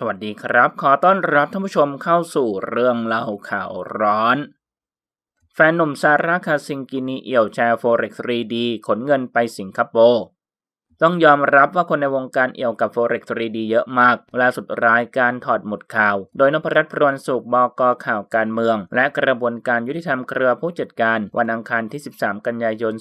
สวัสดีครับ ขอต้อนรับท่านผู้ชมเข้าสู่เรื่องเล่าข่าวร้อน แฟนหนุ่มซาร่าคาซิงกินีเอี่ยวแชร์ Forex 3D ขนเงินไปสิงคโปร์ ต้องยอมรับว่าคนในวงการเอี่ยวกับ Forex 3D เยอะมาก ล่าสุดรายการถอดหมุดข่าว โดยนพรัตน์พรวนสุขบกข่าวการเมือง และกระบวนการยุติธรรมเครือผู้จัดการ วันอังคารที่ 13 กันยายน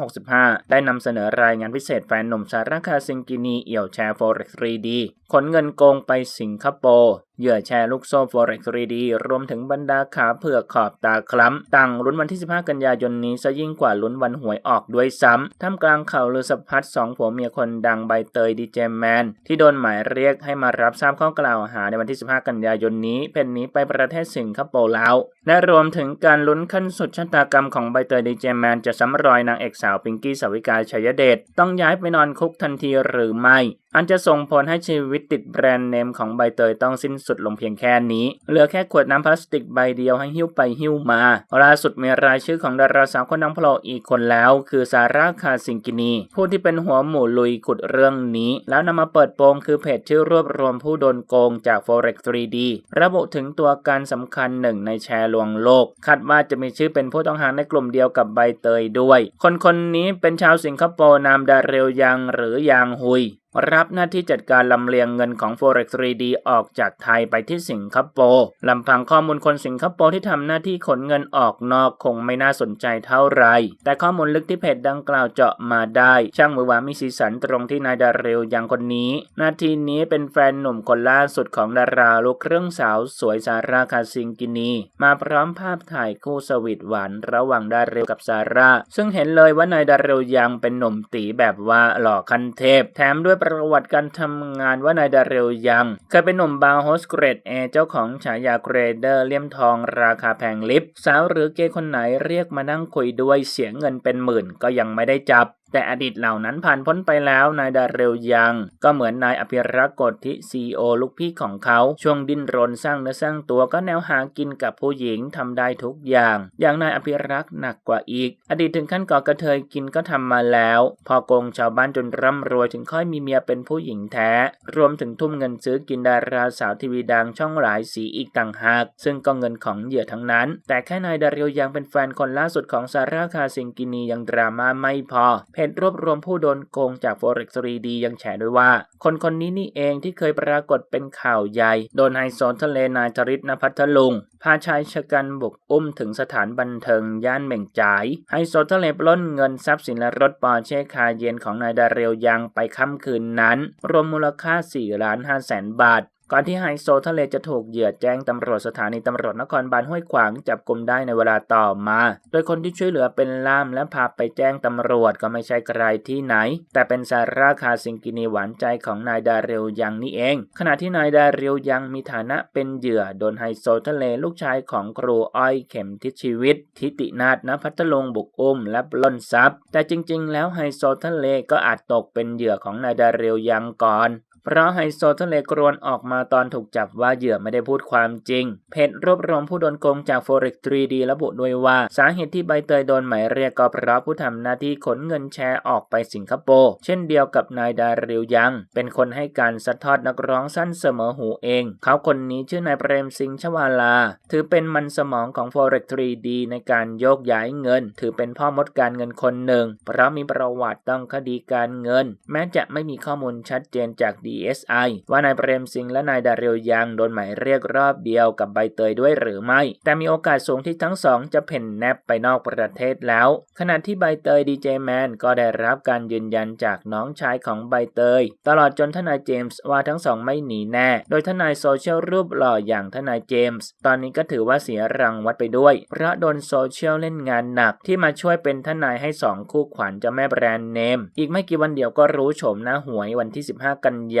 2565 ได้นำเสนอรายงานพิเศษแฟนหนุ่มซาร่าคาซิงกินีเอี่ยวแชร์ Forex 3D ขนเงินโกงไปสิงคโปร์เหยื่อแชร์ลูกโซ่ Forex 3D รวมถึงบรรดาขาเผือกขอบตาคล้ำต่างลุ้นวันที่ 15 กันยายนนี้ซะยิ่งกว่าลุ้นวันหวยออกด้วยซ้ำท่ามกลางข่าวลือสะพัดสองผัวเมียคนดังใบเตยดีเจแมน ที่โดนหมายเรียกให้มารับทราบข้อกล่าวหาในวันที่ 15 กันยายนนี้ เป็นนี้ไปประเทศสิงคโปร์แล้วและรวมถึงการลุ้นขั้นสุดชะตากรรมของใบเตยดีเจแมนจะซ้ำรอยนางเอกสาวปิงกี้สาวิกาชัยเดชต้องย้ายไปนอนคุกทันทีหรือไม่ อันจะส่งผลให้ชีวิตติดแบรนด์เนมของใบเตยต้องสิ้นสุดลงเพียงแค่นี้ เหลือแค่ขวดน้ำพลาสติกใบเดียวให้หิ้วไปหิ้วมาล่าสุดมีรายชื่อของดาราสาวคนดังโผล่อีกคนแล้ว คือซาร่าคาซิงกินี ผู้ที่เป็นหัวหมู่ลุยขุดเรื่องนี้ แล้วนำมาเปิดโปงคือเพจชื่อรวบรวมผู้โดนโกงจาก Forex 3D ระบุถึงตัวการสำคัญหนึ่งในแชร์ลวงโลก คาดว่าจะมีชื่อเป็นผู้ต้องหาในกลุ่มเดียวกับใบเตยด้วย คนคนนี้เป็นชาวสิงคโปร์นามดาเรลยังหรือยางฮุย รับหน้าที่จัดการลำเลียงเงินของ Forex 3D ออกจากไทยไปที่สิงคโปร์ลำพังข้อมูลคนสิงคโปร์ที่ทำหน้าที่ขนเงินออกนอกคงไม่น่าสนใจเท่าไหรแต่ข้อมูลลึกที่เพจดังกล่าวเจาะมาได้ ช่างมือว่ามีสีสันตรงที่นายดาเรลยังคนนี้หน้าที่นี้เป็นแฟนหนุ่มคนล่าสุดของดาราลูกเครึ่องสาวสวยซาร่าคาซิงกินี มาพร้อมภาพถ่ายคู่สวีทหวานระหว่างดาเรลกับซาร่าซึ่งเห็นเลยว่านายดาเรลยังเป็นหนุ่มตีแบบว่าหล่อคันเทพ แถมด้วยประวัติการทำงานว่านายดาเรลยังเคยเป็นหนุ่มบาร์โฮสเกรดเอเจ้าของฉายาเกรเดอร์เลี่ยมทองราคาแพงลิฟสาวหรือเกย์คนไหนเรียกมานั่งคุยด้วยเสียเงินเป็นหมื่นก็ยังไม่ได้จับ แต่อดีตเหล่านั้นผ่านพ้นไปแล้วนายดาเรลยัง ก็เหมือนนายอภิรักษ์กฎที่ซีโอลูกพี่ของเขา ช่วงดิ้นรนสร้างเนื้อสร้างตัวก็แนวหากินกับผู้หญิงทำได้ทุกอย่าง อย่างนายอภิรักษ์หนักกว่าอีก อดีตถึงขั้นก่อกระเทยกินก็ทำมาแล้ว พอโกงชาวบ้านจนร่ำรวยถึงค่อยมีเมียเป็นผู้หญิงแท้ รวมถึงทุ่มเงินซื้อกินดาราสาวทีวีดังช่องหลายสีอีกต่างหาก ซึ่งก็เงินของเหยื่อทั้งนั้น แต่แค่นายดาเรลยังเป็นแฟนคนล่าสุดของซาร่าคาซิงกินียังดราม่าไม่พอเพจรวบรวมผู้โดนโกงจาก Forex 3D ยังแฉด้วยว่า คนคนนี้นี่เองที่เคยปรากฏเป็นข่าวใหญ่ โดนไฮโซทะเลนายจริตนพัทลุง พาชายชะกันบุกอุ้มถึงสถานบันเทิงย่านเหม่งจ่าย ไฮโซทะเลปล้นเงินทรัพย์สินและรถปอร์เช่คาเย็นของนายดาเรลยังไปค่ำคืนนั้น รวมมูลค่า4ล้าน5แสนบาทก่อนที่ไฮโซทะเลจะถูกเหยื่อแจ้งตำรวจสถานีตำรวจนครบาลห้วยขวางจับกลุมได้ในเวลาต่อมา โดยคนที่ช่วยเหลือเป็นล่ามและพาไปแจ้งตำรวจก็ไม่ใช่ใครที่ไหน แต่เป็นซาร่าคาซิงกินีหวานใจของนายดาเรลยังนี่เอง ขณะที่นายดาเรลยังมีฐานะเป็นเหยื่อโดนไฮโซทะเลลูกชายของครูอ้อยเข็มทิศชีวิต ทิตินาถนพัทลงบุกอุ้มและปล้นทรัพย์ แต่จริง ๆ แล้วไฮโซทะเลก็อาจตกเป็นเหยื่อของนายดาเรลยังก่อน เพราะไฮโซทะเลกรวนออกมาตอนถูกจับว่าเหยื่อไม่ได้พูดความจริง เพจรวบรวมผู้โดนโกงจาก Forex 3D ระบุด้วยว่า สาเหตุที่ใบเตยโดนหมายเรียกก็เพราะผู้ทำหน้าที่ขนเงินแชร์ออกไปสิงคโปร์ เช่นเดียวกับนายดาริวยัง เป็นคนให้การสัดทอดนักร้องสั้นเสมอหูเอง เขาคนนี้ชื่อนายเปรมสิงห์ชวาลา ถือเป็นมันสมองของ Forex 3D ในการโยกย้ายเงิน ถือเป็นพ่อมดการเงินคนหนึ่ง เพราะมีประวัติต้องคดีการเงิน แม้จะไม่มีข้อมูลชัดเจนจาก DSI ว่านายเปรมสิงห์และนายดาริวยังโดนหมายเรียกรอบเดียวกับใบเตยด้วยหรือไม่ แต่มีโอกาสสูงที่ทั้งสองจะเพ่นแนบไปนอกประเทศแล้ว ขณะที่ใบเตยดีเจแมนก็ได้รับการยืนยันจากน้องชายของใบเตย ตลอดจนทนายเจมส์ว่าทั้งสองไม่หนีแน่ โดยทนายโซเชียลรูปหล่ออย่างทนายเจมส์ตอนนี้ก็ถือว่าเสียรังวัดไปด้วยเพราะโดนโซเชียลเล่นงานหนักที่มาช่วยเป็นทนายให้สองคู่ขวัญเจ้าแม่แบรนด์เนม อีกไม่กี่วันเดียวก็รู้โฉมหน้าหวยวันที่ 15 กันย